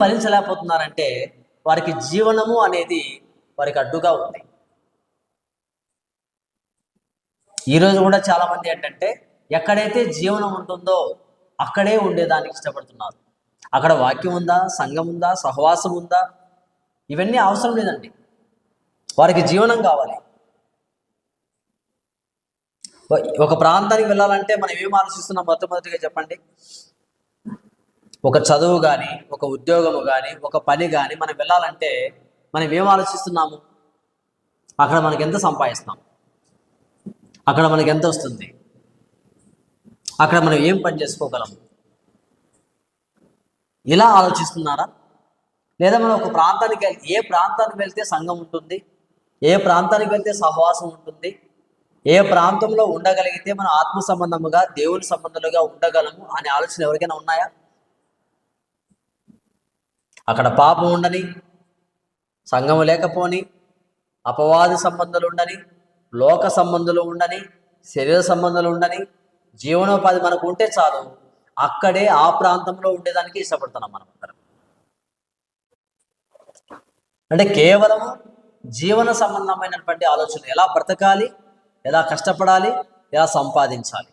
భరించలేకపోతున్నారంటే వారికి జీవనము అనేది వారికి అడ్డుగా ఉంది. ఈరోజు కూడా చాలా మంది ఏంటంటే ఎక్కడైతే జీవనం ఉంటుందో అక్కడే ఉండేదానికి ఇష్టపడుతున్నారు. అక్కడ వాక్యం ఉందా సంఘం ఉందా సహవాసం ఉందా? ఇవన్నీ అవసరం లేదండి. వారికి జీవనం కావాలి. ఒక ప్రాంతానికి వెళ్ళాలంటే మనం ఏం ఆలోచిస్తున్నాం? మొట్టమొదటిగా చెప్పండి. ఒక చదువు కానీ ఒక ఉద్యోగము కానీ ఒక పని కానీ మనం వెళ్ళాలంటే మనం ఏం ఆలోచిస్తున్నాము? అక్కడ మనకి ఎంత సంపాదిస్తాం? అక్కడ మనకి ఎంత వస్తుంది? అక్కడ మనం ఏం పని చేసుకోగలం ఇలా ఆలోచిస్తున్నారా? లేదా మనం ఒక ప్రాంతానికి ఏ ప్రాంతానికి వెళ్తే సంఘం ఉంటుంది? ఏ ప్రాంతానికి వెళ్తే సహవాసం ఉంటుంది? ఏ ప్రాంతంలో ఉండగలిగితే మనం ఆత్మ సంబంధముగా దేవుని సంబంధాలుగా ఉండగలము అనే ఆలోచన ఎవరికైనా ఉన్నాయా? అక్కడ పాపం ఉండని సంఘము లేకపోని అపవాది సంబంధాలు ఉండని లోక సంబంధాలు ఉండని శరీర సంబంధాలు ఉండని జీవనోపాధి మనకు ఉంటే చాలు. అక్కడే ఆ ప్రాంతంలో ఉండేదానికి ఇష్టపడుతున్నాం మనం అందరం. అంటే కేవలం జీవన సంబంధమైనటువంటి ఆలోచన. ఎలా బ్రతకాలి ఎలా కష్టపడాలి ఎలా సంపాదించాలి.